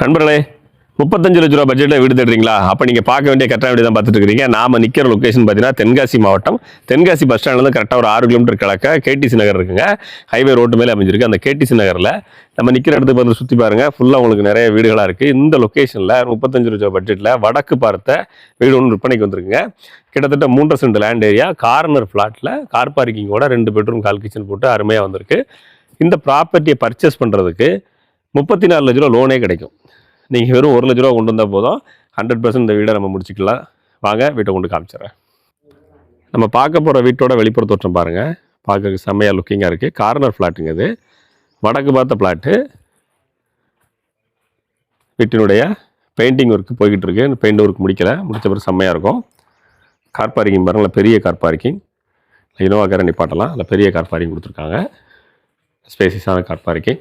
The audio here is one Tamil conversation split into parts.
நண்பர்களே முப்பத்தஞ்சு லட்ச ரூபா பட்ஜெட்டில் வீடு தேடுறீங்களா? அப்போ நீங்கள் பார்க்க வேண்டிய கரெக்டாக வீடு தான் பார்த்துட்டு இருக்கீங்க நாம நிற்கிற லொக்கேஷன் பார்த்தீங்கன்னா தென்காசி மாவட்டம். தென்காசி பஸ் ஸ்டாண்ட்லேருந்து கரெக்டாக ஒரு ஆறு கிலோமீட்டர் கிழக்க கேடிசி நகர் இருக்குங்க. ஹைவே ரோட்டு மேலே அமைஞ்சிருக்கு. அந்த கேடிசி நகரில் நம்ம நிற்கிற இடத்துக்கு பார்த்து சுற்றி பாருங்கள் ஃபுல்லாக உங்களுக்கு நிறைய வீடுகளாக இருக்குது இந்த லொக்கேஷனில் முப்பத்தஞ்சு லட்ச ரூபா பட்ஜெட்டில் வடக்கு பார்த்த வீடு ஒன்று விற்பனைக்கு வந்திருக்குங்க. கிட்டத்தட்ட மூன்றரை சென்ட் லேண்ட் ஏரியா கார்னர் ஃப்ளாட்டில் கார் பார்க்கிங்கோட ரெண்டு பெட்ரூம் கால் கிச்சன் போட்டு அருமையாக வந்திருக்கு. இந்த ப்ராப்பர்ட்டியை பர்ச்சேஸ் பண்ணுறதுக்கு முப்பத்தி நாலு லட்ச ரூபா லோனே கிடைக்கும். நீங்கள் வெறும் ஒரு லட்ச ரூபா கொண்டு வந்தால் போதும். ஹண்ட்ரட் பர்சன்ட் இந்த வீடை நம்ம முடிச்சுக்கலாம். வாங்க வீட்டை கொண்டு காமிச்சிடுறேன். நம்ம பார்க்க போகிற வீட்டோட வெளிப்புற தோற்றம் பாருங்கள் பார்க்க செம்மையாக லுக்கிங்காக இருக்குது கார்னர் ஃப்ளாட்டுங்க இது. வடக்கு பார்த்த ஃப்ளாட்டு வீட்டினுடைய பெயிண்டிங் ஒர்க் போய்கிட்டு இருக்கு. பெயிண்ட் ஒர்க் முடிக்கல. முடித்த பிறகு செம்மையாக இருக்கும். கார் பார்க்கிங் பாருங்களா பெரிய கார் பார்க்கிங் இனோவா காரை நிப்பாட்டலாம் அதில் பெரிய கார் பார்க்கிங் கொடுத்துருக்காங்க. ஸ்பேசிஸான கார் பார்க்கிங்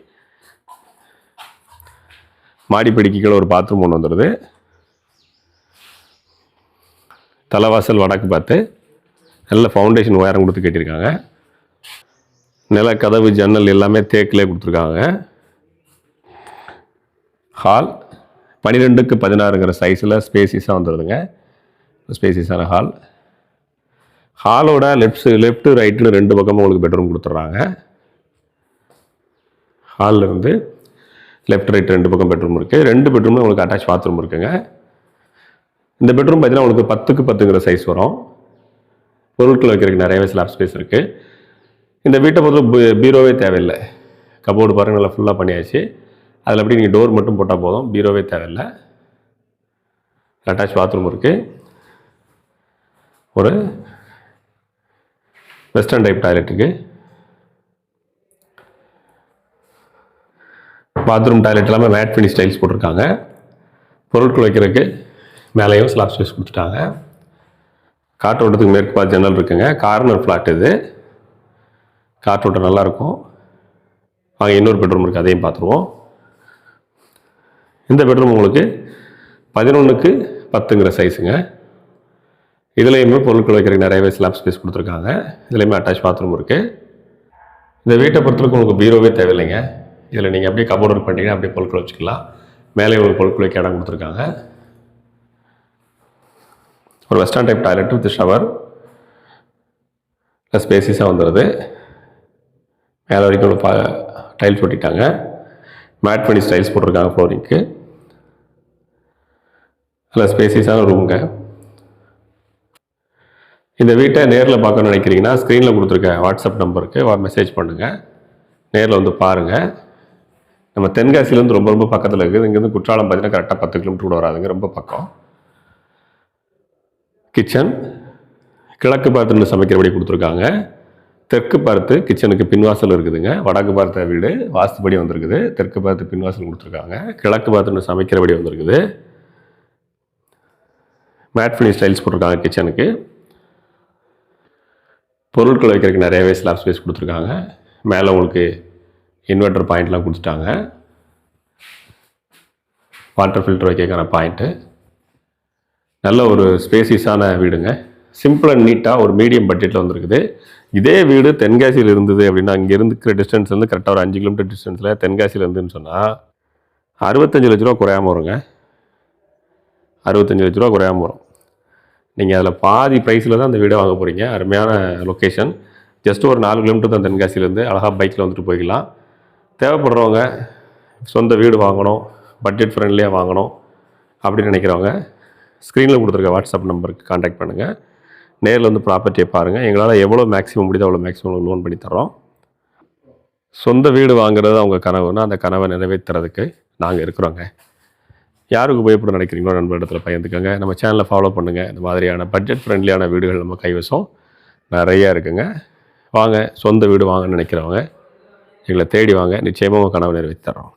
மாடிப்படிக்கு கீழே ஒரு பாத்ரூம் ஒன்று வந்துடுது தலைவாசல் வடக்கு பார்த்து நல்ல ஃபவுண்டேஷன் உயரம் கொடுத்து கட்டியிருக்காங்க. நில கதவு ஜன்னல் எல்லாமே தேக்கிலே கொடுத்துருக்காங்க. ஹால் பன்னிரெண்டுக்கு பதினாறுங்கிற சைஸில் ஸ்பேசிஸாக வந்துடுதுங்க ஸ்பேசிஸான ஹால் ஹாலோட லெஃப்ட் லெஃப்ட்டு ரைட்டுன்னு ரெண்டு பக்கமும் உங்களுக்கு பெட்ரூம் கொடுத்துட்றாங்க. ஹாலில் இருந்து லெஃப்ட் ரைட் ரெண்டு பக்கம் பெட்ரூம் இருக்குது ரெண்டு பெட்ரூமில் உங்களுக்கு அட்டாச் பாத்ரூம் இருக்குங்க. இந்த பெட்ரூம் பார்த்தீங்கன்னா உங்களுக்கு பத்துக்கு பத்துங்கிற சைஸ் வரும். பொருட்கள் வைக்கிறதுக்கு நிறையவே ஸ்லாப் ஸ்பேஸ் இருக்குது இந்த வீட்டை பொறுத்த பீரோவே தேவையில்லை. கபோர்டு பாருங்கள் நல்லா ஃபுல்லாக பண்ணியாச்சு. அதில் அப்படி நீங்கள் டோர் மட்டும் போட்டால் போதும். பீரோவே தேவையில்லை. அட்டாச் பாத்ரூம் இருக்குது ஒரு வெஸ்டர்ன் டைப் டாய்லெட்டுக்கு பாத்ரூம் டாய்லெட் எல்லாமே மேட் ஃபினிஷ் டைல்ஸ் போட்டிருக்காங்க. பொருட்கள் வைக்கிறதுக்கு மேலேயும் ஸ்லாப் ஸ்பேஸ் கொடுத்துட்டாங்க. காற்றோட்டத்துக்கு மேற்கு பார்த்து ஜன்னல் இருக்குங்க. கார்னர் ஃப்ளாட் இது. காற்றோட்டம் நல்லாயிருக்கும் வாங்க இன்னொரு பெட்ரூம் இருக்குது அதையும் பார்த்துருவோம். இந்த பெட்ரூம் உங்களுக்கு பதினொன்றுக்கு பத்துங்கிற சைஸுங்க இதுலேயுமே பொருட்கள் வைக்கிறதுக்கு நிறையவே ஸ்லாப் ஸ்பேஸ் கொடுத்துருக்காங்க. இதுலேயுமே அட்டாச் பாத்ரூம் இருக்குது இந்த வீட்டை பொறுத்தவரைக்கும் உங்களுக்கு பீரோவே தேவையில்லைங்க. இதில் நீங்கள் அப்படியே கபோர்ட் ஒர்க் பண்ணிட்டீங்கன்னா அப்படியே பொருட்கள் வச்சுக்கலாம். மேலே ஒரு பொருட்கள் வைக்க இடம் கொடுத்துருக்காங்க. ஒரு western type toilet with shower plus ஸ்பேசிஸாக வந்துடுது மேலே வரைக்கும் பா டைல்ஸ் ஒட்டிட்டாங்க. மேட் பண்ணி ஸ்டைல்ஸ் போட்டிருக்காங்க ஃப்ளோரிங்க்கு நல்ல ஸ்பேசிஸான ரூமுங்க இந்த வீட்டை நேரில் பார்க்கணும்னு நினைக்கிறீங்கன்னா ஸ்க்ரீனில் கொடுத்துருக்க வாட்ஸ்அப் நம்பருக்கு மெசேஜ் பண்ணுங்கள் நேரில் வந்து பாருங்கள் நம்ம தென்காசிலேருந்து ரொம்ப ரொம்ப பக்கத்தில் இருக்குது. இங்கேருந்து குற்றாலம் பார்த்தீங்கன்னா கரெக்டாக பத்து கிலோமீட்டர் கூட வராதுங்க. ரொம்ப பக்கம். கிச்சன். கிழக்கு பார்த்துன்னு சமைக்கிறபடி கொடுத்துருக்காங்க. தெற்கு பார்த்து கிச்சனுக்கு பின்வாசல் இருக்குதுங்க. வடக்கு பார்த்த வீடு வாஸ்துபடி வந்திருக்குது. தெற்கு பார்த்து பின்வாசல் கொடுத்துருக்காங்க. கிழக்கு பார்த்துன்னு சமைக்கிறபடி வந்திருக்குது. மேட் ஃபினிஷ் ஸ்டைல்ஸ் போட்டிருக்காங்க கிச்சனுக்கு. பொருட்கள் வைக்கிறதுக்கு நிறையவே ஸ்லாப் ஸ்பேஸ் கொடுத்துருக்காங்க. மேலே உங்களுக்கு இன்வெர்டர் பாயிண்ட்லாம் கொடுத்துட்டாங்க வாட்டர் ஃபில்டர் வைக்கிறக்கான பாயிண்ட்டு நல்ல ஒரு ஸ்பேசிஸான வீடுங்க. சிம்பிள் அண்ட் நீட்டாக ஒரு மீடியம் பட்ஜெட்டில் வந்திருக்குது. இதே வீடு தென்காசியில் இருந்தது அப்படின்னா இங்கே இருக்கிற டிஸ்டன்ஸ் வந்து கரெக்டாக ஒரு அஞ்சு கிலோமீட்டர் டிஸ்டன்ஸில் தென்காசியில் இருந்துன்னு சொன்னால் அறுபத்தஞ்சு லட்ச ரூபா குறையாமல் வருங்க. அறுபத்தஞ்சு லட்ச ரூபா குறையாமல் வரும். நீங்கள் அதில் பாதி ப்ரைஸில் தான் அந்த வீடை வாங்க போகிறீங்க அருமையான லொக்கேஷன் ஜஸ்ட் ஒரு நாலு கிலோமீட்டர் தான் தென்காசியிலேருந்து அழகாக பைக்கில் வந்துட்டு போய்க்கலாம். தேவைப்படுறவங்க சொந்த வீடு வாங்கணும் பட்ஜெட் ஃப்ரெண்ட்லியாக வாங்கணும் அப்படின்னு நினைக்கிறவங்க ஸ்க்ரீனில் கொடுத்துருக்க வாட்ஸ்அப் நம்பருக்கு காண்டாக்ட் பண்ணுங்கள் நேரில் வந்து ப்ராப்பர்ட்டியை பாருங்கள் எங்களால் எவ்வளோ மேக்ஸிமம் முடியுதோ அவ்வளோ மேக்ஸிமம் லோன் பண்ணி தரோம் சொந்த வீடு வாங்குறது அவங்க கனவுன்னா அந்த கனவை நிறைவேற்றுறதுக்கு நாங்கள் இருக்கிறோங்க. யாருக்கு உபயோகப்பட நினைக்கிறீங்களோ நம்ப இடத்துல பயந்துக்கோங்க. நம்ம சேனலை ஃபாலோ பண்ணுங்கள் இந்த மாதிரியான பட்ஜெட் ஃப்ரெண்ட்லியான வீடுகள் நம்ம கைவசம் நிறையா இருக்குங்க. வாங்க சொந்த வீடு வாங்கன்னு நினைக்கிறவங்க எங்களை தேடி வாங்க. நிச்சயமாக உங்கள் கனவு நிறைவேற்றி தரோம்